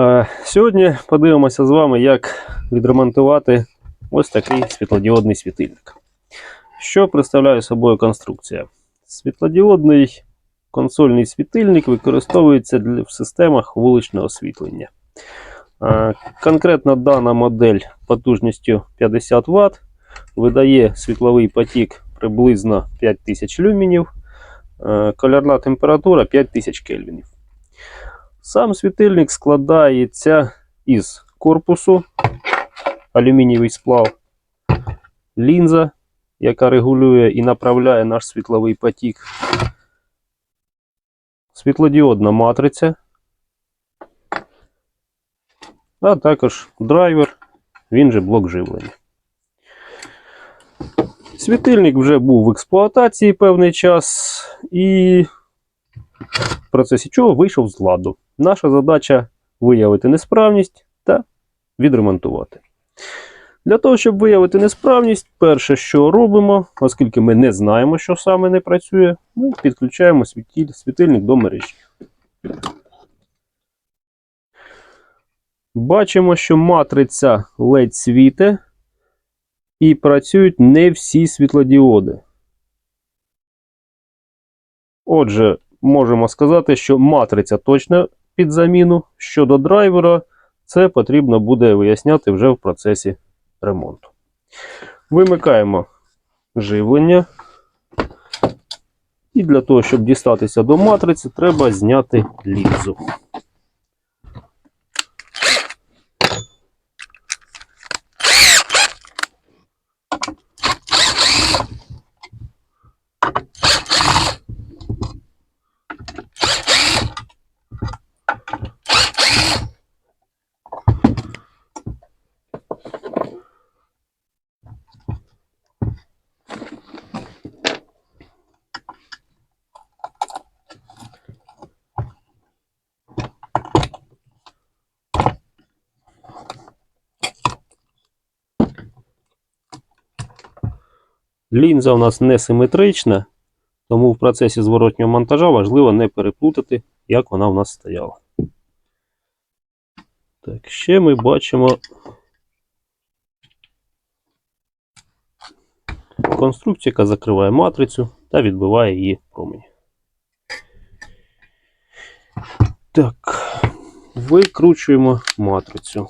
Е, Сьогодні подивимося з вами, як відремонтувати ось такий світлодіодний світильник. Що представляє собою конструкція? Світлодіодний консольний світильник використовується в системах вуличного освітлення. Е, Конкретно дана модель потужністю 50 Вт видає світловий потік приблизно 5000 люмінів, е, кольорна температура 5000 кельвінів. Сам світильник складається із корпусу, алюмінієвий сплав, лінза, яка регулює і направляє наш світловий потік, світлодіодна матриця, а також драйвер, він же блок живлення. Світильник вже був в експлуатації певний час і в процесі чого вийшов з ладу. Наша задача виявити несправність та відремонтувати. Для того, щоб виявити несправність, перше, що робимо, оскільки ми не знаємо, що саме не працює, ми підключаємо світильник до мережі. Бачимо, що матриця LED світе і працюють не всі світлодіоди. Отже, можемо сказати, що матриця точно під заміну. Щодо драйвера, це потрібно буде виясняти вже в процесі ремонту. Вимикаємо живлення. І для того, щоб дістатися до матриці, треба зняти лінзу. Лінза у нас не симетрична, тому в процесі зворотнього монтажа важливо не переплутати, як вона у нас стояла. Так, ще ми бачимо конструкцію, яка закриває матрицю та відбиває її промені. Так, викручуємо матрицю.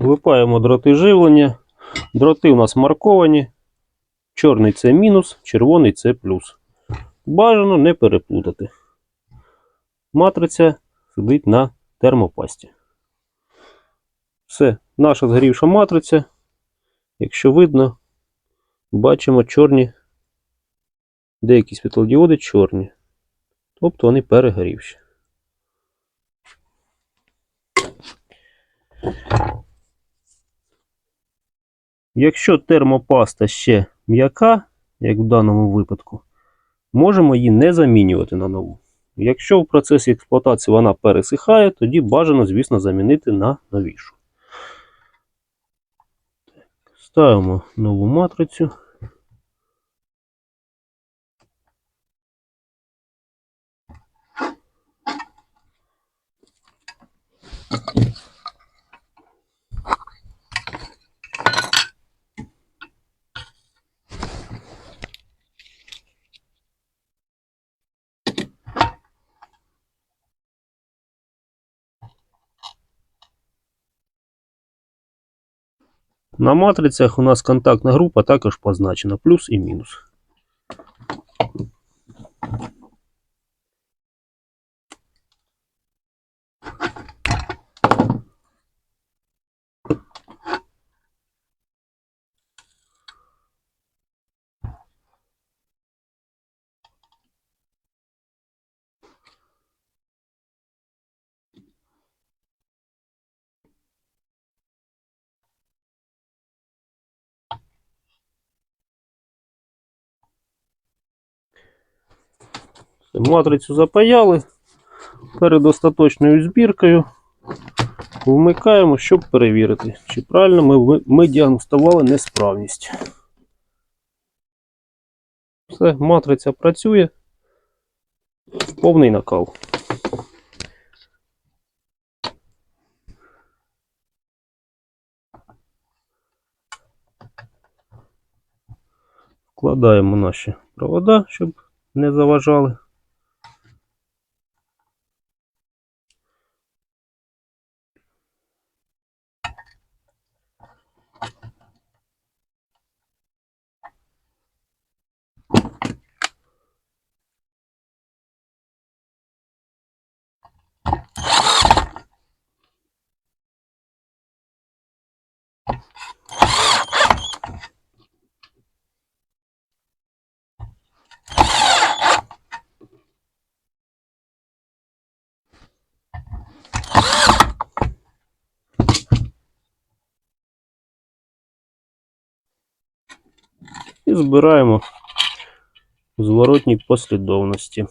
Випаємо дроти живлення. Дроти у нас марковані. Чорний це мінус, червоний це плюс. Бажано не переплутати. Матриця сидить на термопасті. Все, наша згорівша матриця. Якщо видно, бачимо чорні, деякі світлодіоди чорні. Тобто вони перегорівші. Якщо термопаста ще м'яка, як в даному випадку, можемо її не замінювати на нову. Якщо в процесі експлуатації вона пересихає, тоді бажано, звісно, замінити на новішу. Ставимо нову матрицю. На матрицях у нас контактна група також позначена плюс і мінус. Матрицю запаяли. Перед остаточною збіркою вмикаємо, щоб перевірити, чи правильно ми, ми діагностували несправність. Все, матриця працює. Повний накал. Вкладаємо наші провода, щоб не заважали. І збираємо зворотній послідовності.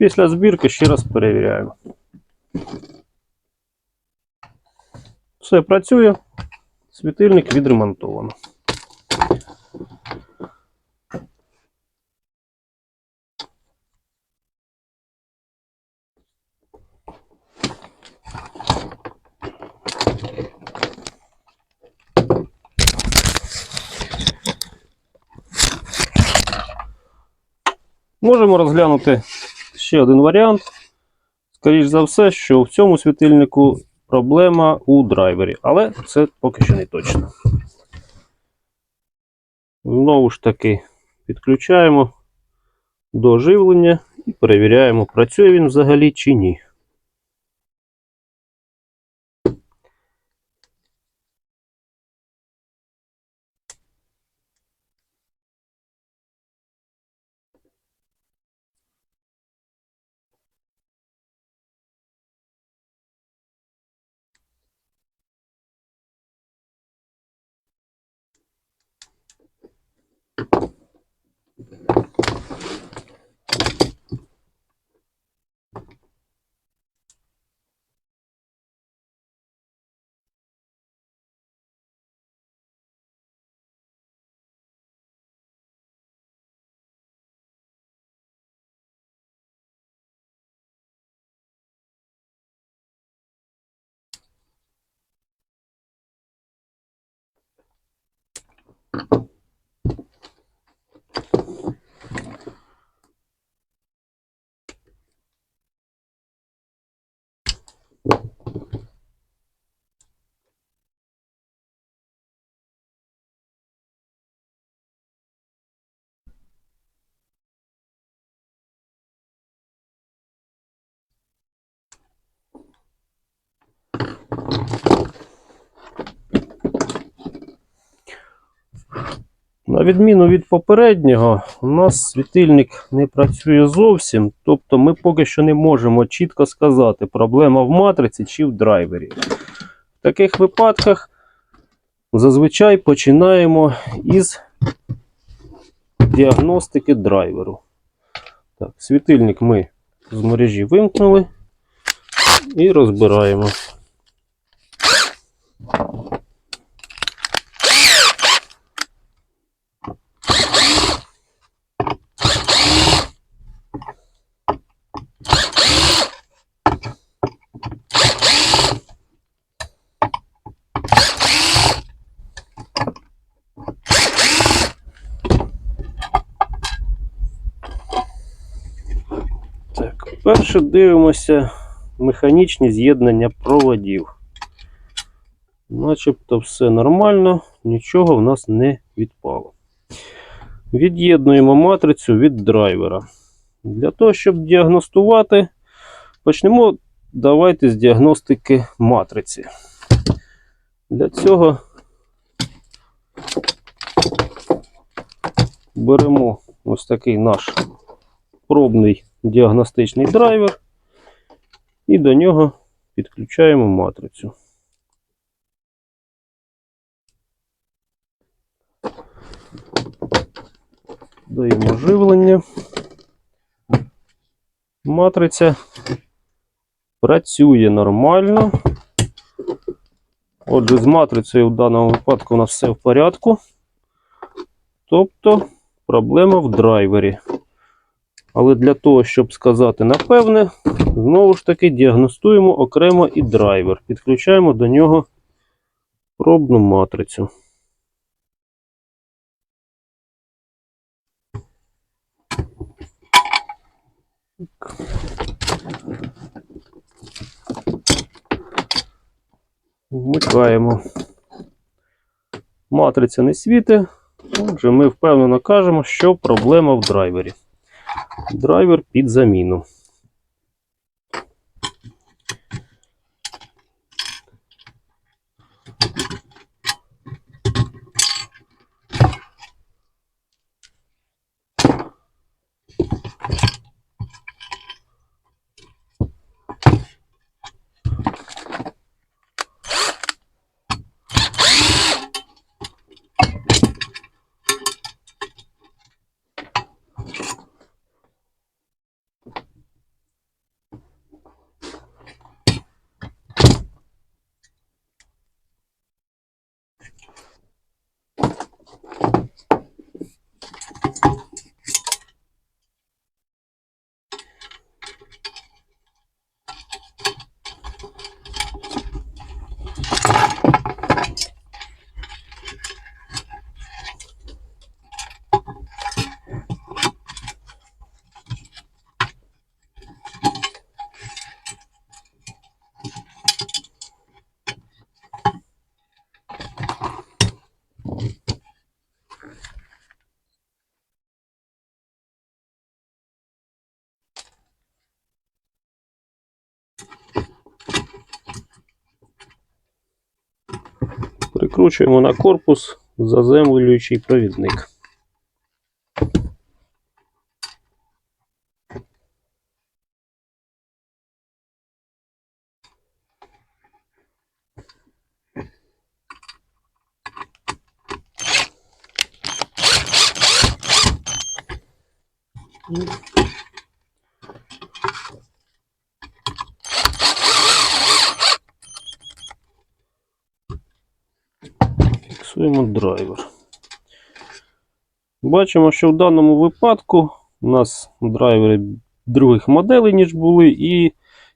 Після збірки ще раз перевіряємо. Все працює. Світильник відремонтовано. Можемо розглянути ще один варіант. Скоріше за все, що в цьому світильнику проблема у драйвері, але це поки що не точно. Знову ж таки, підключаємо до живлення і перевіряємо, працює він взагалі чи ні. На відміну від попереднього, у нас світильник не працює зовсім, тобто ми поки що не можемо чітко сказати, проблема в матриці чи в драйвері. В таких випадках зазвичай починаємо із діагностики драйверу. Так, світильник ми з мережі вимкнули і розбираємо. Перше дивимося механічні з'єднання проводів. Начебто все нормально, нічого в нас не відпало. Від'єднуємо матрицю від драйвера. Для того, щоб діагностувати, почнемо давайте з діагностики матриці. Для цього беремо ось такий наш пробний діагностичний драйвер і до нього підключаємо матрицю. Даємо живлення. Матриця працює нормально. Отже, з матрицею в даному випадку у нас все в порядку. Тобто проблема в драйвері. Але для того, щоб сказати напевне, знову ж таки діагностуємо окремо і драйвер. Підключаємо до нього пробну матрицю. Вмикаємо. Матриця не світить. Отже, ми впевнено кажемо, що проблема в драйвері. Драйвер під заміну. Прикручуємо на корпус заземлюючий провідник. Фіксуємо драйвер. Бачимо, що в даному випадку у нас драйвери других моделей, ніж були, і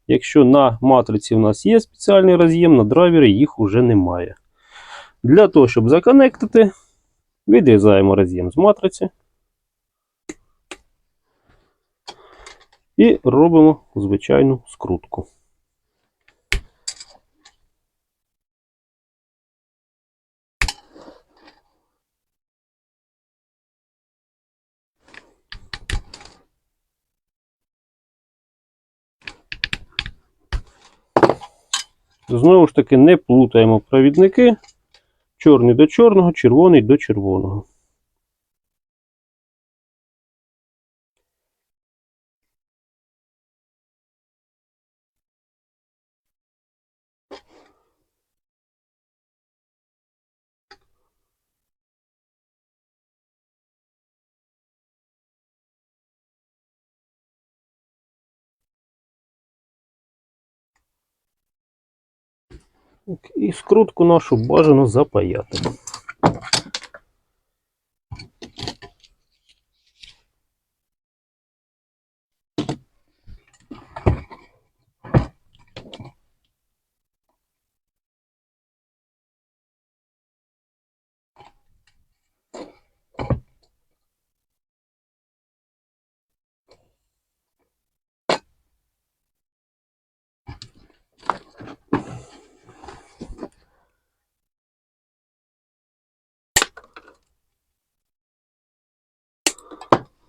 якщо на матриці у нас є спеціальний роз'єм, на драйвері їх уже немає. Для того, щоб законектити, відрізаємо роз'єм з матриці і робимо звичайну скрутку. Знову ж таки, не плутаємо провідники. Чорний до чорного, червоний до червоного. І скрутку нашу бажано запаяти.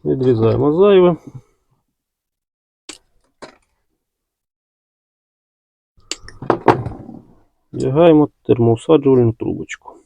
Відрізаємо зайве. Вдягаємо термоусаджувальну трубочку.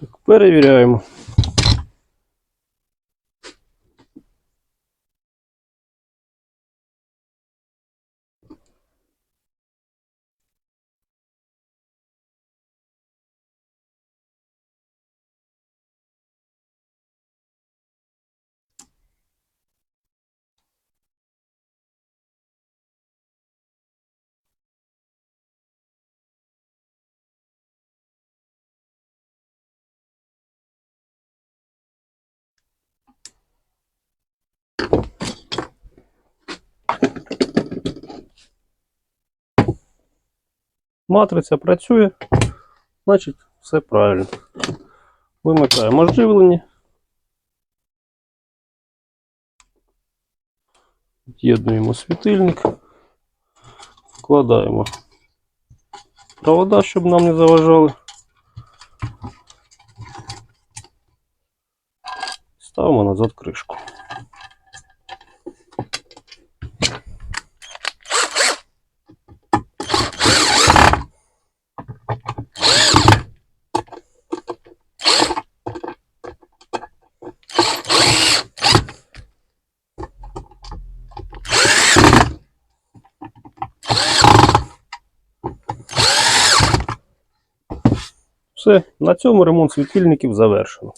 Так, перевіряємо. Матриця працює, значить все правильно. Вимикаємо живлення. З'єднуємо світильник. Вкладаємо провода, щоб нам не заважали. Ставимо назад кришку. Все, на цьому ремонт світильників завершено.